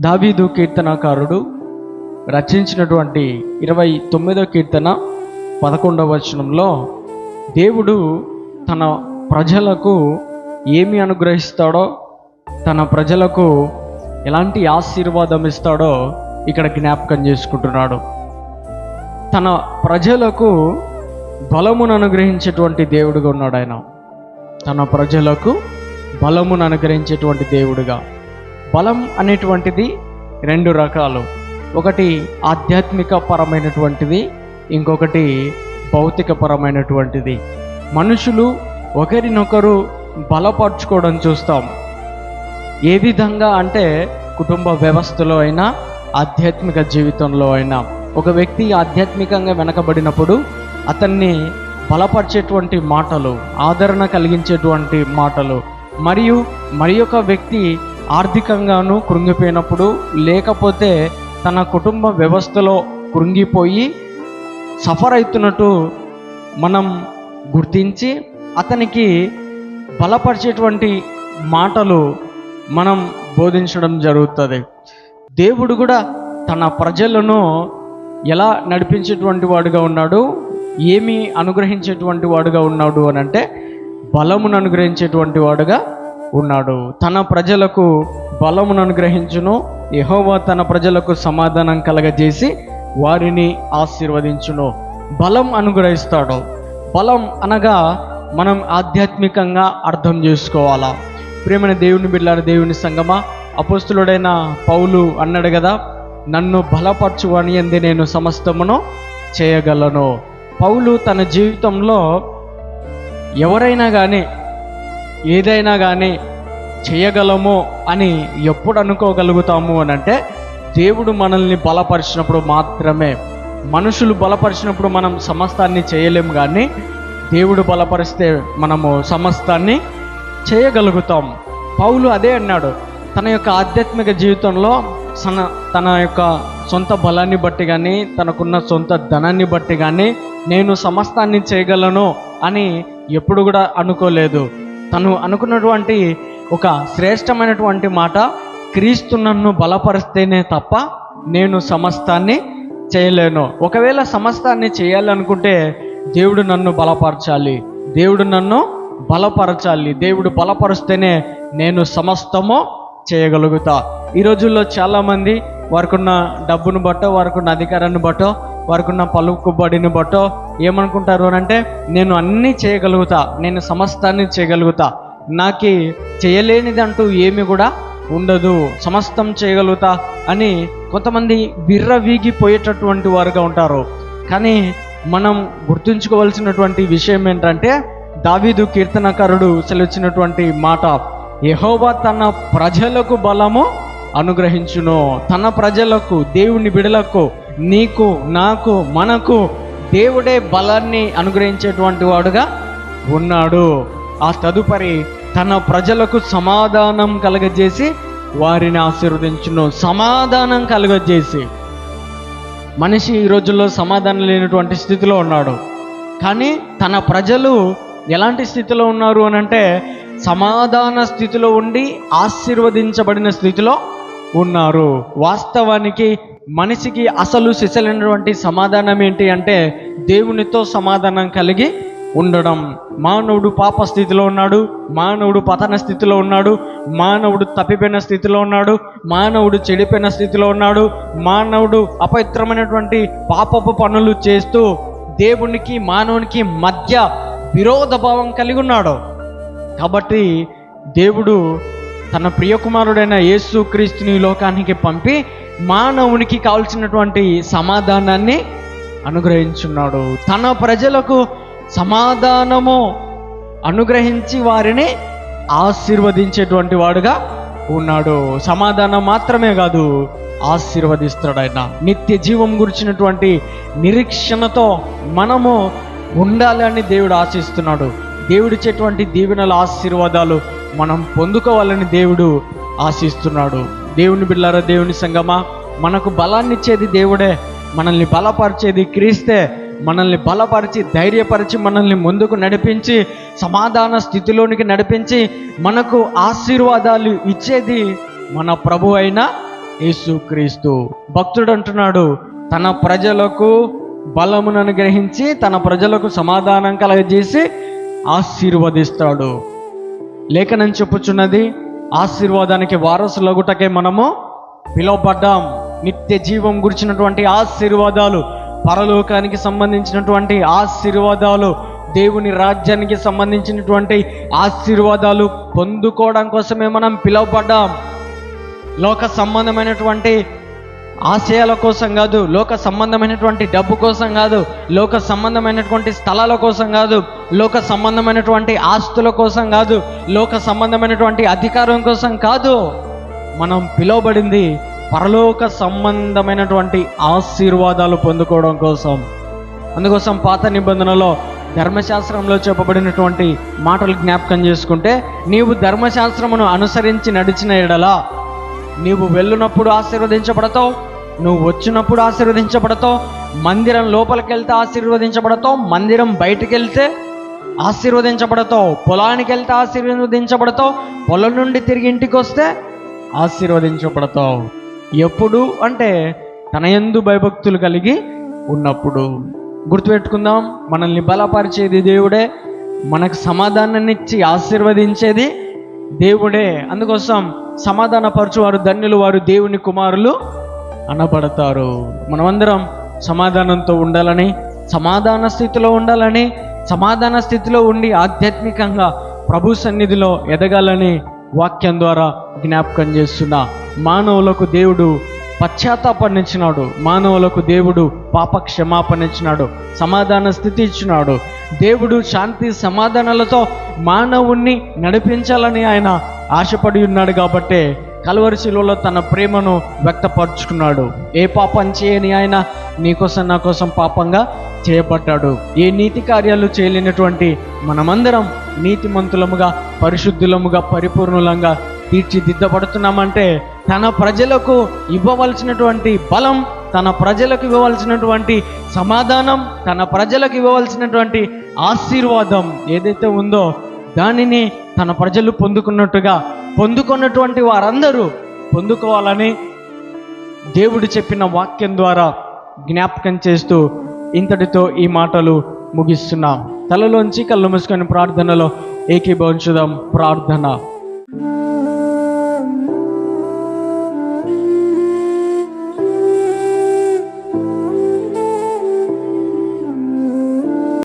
దావీదు కీర్తనకారుడు రచించినటువంటి ఇరవై తొమ్మిదో కీర్తన పదకొండవ వచనంలో దేవుడు తన ప్రజలకు ఏమి అనుగ్రహిస్తాడో తన ప్రజలకు ఎలాంటి ఆశీర్వాదం ఇస్తాడో ఇక్కడ జ్ఞాపకం చేసుకుంటున్నాడు. తన ప్రజలకు బలమును అనుగ్రహించేటువంటి దేవుడుగా ఉన్నాడు ఆయన. తన ప్రజలకు బలమును అనుగ్రహించేటువంటి దేవుడుగా. బలం అనేటువంటిది రెండు రకాలు. ఒకటి ఆధ్యాత్మిక పరమైనటువంటిది ఇంకొకటి భౌతిక పరమైనటువంటిది మనుషులు ఒకరినొకరు బలపరుచుకోవడం చూస్తాం. ఏ విధంగా అంటే కుటుంబ వ్యవస్థలో అయినా ఆధ్యాత్మిక జీవితంలో అయినా. ఒక వ్యక్తి ఆధ్యాత్మికంగా వెనకబడినప్పుడు అతన్ని బలపరిచేటువంటి మాటలు ఆదరణ కలిగించేటువంటి మాటలు మరియు మరి ఒక వ్యక్తి ఆర్థికంగాను కృంగిపోయినప్పుడు లేకపోతే తన కుటుంబ వ్యవస్థలో కృంగిపోయి సఫర్ అవుతున్నట్టు మనం గుర్తించి అతనికి బలపరిచేటువంటి మాటలు మనం బోధించడం జరుగుతుంది. దేవుడు కూడా తన ప్రజలను ఎలా నడిపించేటువంటి వాడుగా ఉన్నాడు ఏమి అనుగ్రహించేటువంటి వాడుగా ఉన్నాడు అని అంటే బలమును అనుగ్రహించేటువంటి వాడుగా ఉన్నాడు. తన ప్రజలకు బలమును అనుగ్రహించును. యహోవా తన ప్రజలకు సమాధానం కలగజేసి వారిని ఆశీర్వదించును. బలం అనుగ్రహిస్తాడు. బలం అనగా మనం ఆధ్యాత్మికంగా అర్థం చేసుకోవాలా. ప్రేమైన దేవుని బిడ్డారు దేవుని సంగమా అపస్తులుడైన పౌలు అన్నాడు కదా నన్ను బలపరచు అని నేను సమస్తమును చేయగలను. పౌలు తన జీవితంలో ఎవరైనా కానీ ఏదైనా కానీ చేయగలము అని ఎప్పుడు అనుకోగలుగుతాము అని అంటే దేవుడు మనల్ని బలపరిచినప్పుడు మాత్రమే. మనుషులు బలపరిచినప్పుడు మనం సమస్తాన్ని చేయలేము కానీ దేవుడు బలపరిస్తే మనము సమస్తాన్ని చేయగలుగుతాం. పౌలు అదే అన్నాడు తన యొక్క ఆధ్యాత్మిక జీవితంలో తన తన యొక్క సొంత బలాన్ని బట్టి కానీ తనకున్న సొంత ధనాన్ని బట్టి కానీ నేను సమస్తాన్ని చేయగలను అని ఎప్పుడు కూడా అనుకోలేదు. తను అనుకున్నటువంటి ఒక శ్రేష్టమైనటువంటి మాట క్రీస్తు నన్ను బలపరిస్తేనే తప్ప నేను సమస్తాన్ని చేయలేను. ఒకవేళ సమస్తాన్ని చేయాలనుకుంటే దేవుడు నన్ను బలపరచాలి. దేవుడు నన్ను బలపరచాలి. దేవుడు బలపరిస్తేనే నేను సమస్తము చేయగలుగుతా. ఈ రోజుల్లో చాలామంది వారికి ఉన్న డబ్బును బట్టో వారికి ఉన్న అధికారాన్ని బట్టో వారికున్న పలుకుబడిని బట్టో ఏమనుకుంటారు అని అంటే నేను అన్నీ చేయగలుగుతా నేను సమస్తాన్ని చేయగలుగుతా. నాకు చేయలేనిది అంటూ ఏమి కూడా ఉండదు. సమస్తం చేయగలుగుతా అని కొంతమంది బిర్ర వీగిపోయేటటువంటి వారుగా ఉంటారు. కానీ మనం గుర్తుంచుకోవాల్సినటువంటి విషయం ఏంటంటే దావీదు కీర్తనకారుడు సెలవిచ్చినటువంటి మాట యహోవా తన ప్రజలకు బలము అనుగ్రహించును. తన ప్రజలకు దేవుని బిడలకు నీకు నాకు మనకు దేవుడే బలాన్ని అనుగ్రహించేటువంటి వాడుగా ఉన్నాడు. ఆ తదుపరి తన ప్రజలకు సమాధానం కలగజేసి వారిని ఆశీర్వదించును. సమాధానం కలగజేసి మనిషి ఈ రోజుల్లో సమాధానం లేనటువంటి స్థితిలో ఉన్నాడు. కానీ తన ప్రజలు ఎలాంటి స్థితిలో ఉన్నారు అని అంటే సమాధాన స్థితిలో ఉండి ఆశీర్వదించబడిన స్థితిలో ఉన్నారు. వాస్తవానికి మనిషికి అసలు సిసలైనటువంటి సమాధానం ఏంటి అంటే దేవునితో సమాధానం కలిగి ఉండడం. మానవుడు పాప స్థితిలో ఉన్నాడు మానవుడు పతన స్థితిలో ఉన్నాడు మానవుడు తప్పిపోయిన స్థితిలో ఉన్నాడు మానవుడు చెడిపోయిన స్థితిలో ఉన్నాడు మానవుడు అపవిత్రమైనటువంటి పాపపు పనులు చేస్తూ దేవునికి మానవునికి మధ్య విరోధ భావం కలిగి ఉన్నాడు. కాబట్టి దేవుడు తన ప్రియకుమారుడైన యేసు క్రీస్తుని లోకానికి పంపి మానవునికి కావలసినటువంటి సమాధానాన్ని అనుగ్రహించున్నాడు. తన ప్రజలకు సమాధానము అనుగ్రహించి వారిని ఆశీర్వదించేటువంటి వాడుగా ఉన్నాడు. సమాధానం మాత్రమే కాదు ఆశీర్వదిస్తాడు ఆయన నిత్య జీవం గురించినటువంటి నిరీక్షణతో మనము ఉండాలని దేవుడు ఆశిస్తున్నాడు. దేవుడిచ్చేటువంటి దీవెనల ఆశీర్వాదాలు మనం పొందుకోవాలని దేవుడు ఆశిస్తున్నాడు. దేవుని బిడ్డారా దేవుని సంగమా మనకు బలాన్ని ఇచ్చేది దేవుడే మనల్ని బలపరిచేది క్రీస్తే మనల్ని బలపరిచి ధైర్యపరిచి మనల్ని ముందుకు నడిపించి సమాధాన స్థితిలోనికి నడిపించి మనకు ఆశీర్వాదాలు ఇచ్చేది మన ప్రభు అయిన యేసుక్రీస్తు భక్తుడు అంటున్నాడు తన ప్రజలకు బలమును అనుగ్రహించి తన ప్రజలకు సమాధానం కలగజేసి ఆశీర్వదిస్తాడు. లేఖనం చెప్పుచున్నది ఆశీర్వాదానికి వారసులగుటకే మనము పిలువబడ్డాం. నిత్య జీవం గురించినటువంటి ఆశీర్వాదాలు పరలోకానికి సంబంధించినటువంటి ఆశీర్వాదాలు దేవుని రాజ్యానికి సంబంధించినటువంటి ఆశీర్వాదాలు పొందుకోవడం కోసమే మనం పిలువబడ్డాం. లోక సంబంధమైనటువంటి ఆశయాల కోసం కాదు లోక సంబంధమైనటువంటి డబ్బు కోసం కాదు లోక సంబంధమైనటువంటి స్థలాల కోసం కాదు లోక సంబంధమైనటువంటి ఆస్తుల కోసం కాదు లోక సంబంధమైనటువంటి అధికారం కోసం కాదు. మనం పిలువబడింది పరలోక సంబంధమైనటువంటి ఆశీర్వాదాలు పొందుకోవడం కోసం. అందుకోసం పాత నిబంధనలో ధర్మశాస్త్రంలో చెప్పబడినటువంటి మాటలు జ్ఞాపకం చేసుకుంటే నీవు ధర్మశాస్త్రమును అనుసరించి నడిచిన ఎడలా నీవు వెళ్ళునప్పుడు ఆశీర్వదించబడతావు నువ్వు వచ్చినప్పుడు ఆశీర్వదించబడతావు మందిరం లోపలికి వెళ్తే ఆశీర్వదించబడతావు మందిరం బయటికి వెళ్తే ఆశీర్వదించబడతావు పొలానికి వెళ్తే ఆశీర్వదించబడతావు పొలం నుండి తిరిగి ఇంటికి వస్తే ఆశీర్వదించబడతావు. ఎప్పుడు అంటే తన యందు భయభక్తులు కలిగి ఉన్నప్పుడు. గుర్తుపెట్టుకుందాం మనల్ని బలపరిచేది దేవుడే మనకు సమాధానాన్ని ఇచ్చి ఆశీర్వదించేది దేవుడే అందుకోసం సమాధానపరచువారు ధన్యులు వారు దేవుని కుమారులు అనబడతారు. మనమందరం సమాధానంతో ఉండాలని సమాధాన స్థితిలో ఉండాలని సమాధాన స్థితిలో ఉండి ఆధ్యాత్మికంగా ప్రభు సన్నిధిలో ఎదగాలని వాక్యం ద్వారా జ్ఞాపకం చేస్తున్నా మానవులకు దేవుడు పశ్చాత్తాపాన్ని మానవులకు దేవుడు పాప క్షమాపణ ఇచ్చినాడు సమాధాన స్థితి ఇచ్చినాడు దేవుడు శాంతి సమాధానాలతో మానవుణ్ణి నడిపించాలని ఆయన ఆశపడి ఉన్నాడు కాబట్టే కలవరిశిలో తన ప్రేమను వ్యక్తపరుచుకున్నాడు. ఏ పాపం చేయని ఆయన నీకోసం నా కోసం పాపంగా చేయబడ్డాడు. ఏ నీతి కార్యాలు చేయలేనటువంటి మనమందరం నీతిమంతులముగా పరిశుద్ధులముగా పరిపూర్ణులంగా తీర్చిదిద్దబడుతున్నామంటే తన ప్రజలకు ఇవ్వవలసినటువంటి బలం తన ప్రజలకు ఇవ్వవలసినటువంటి సమాధానం తన ప్రజలకు ఇవ్వవలసినటువంటి ఆశీర్వాదం ఏదైతే ఉందో దానిని తన ప్రజలు పొందుకున్నట్టుగా పొందుకున్నటువంటి వారందరూ పొందుకోవాలని దేవుడు చెప్పిన వాక్యం ద్వారా జ్ఞాపకం చేస్తూ ఇంతటితో ఈ మాటలు ముగిస్తున్నాం. తలలోంచి కళ్ళు మూసుకొని ప్రార్థనలో ఏకీభవించుదాం. ప్రార్థన.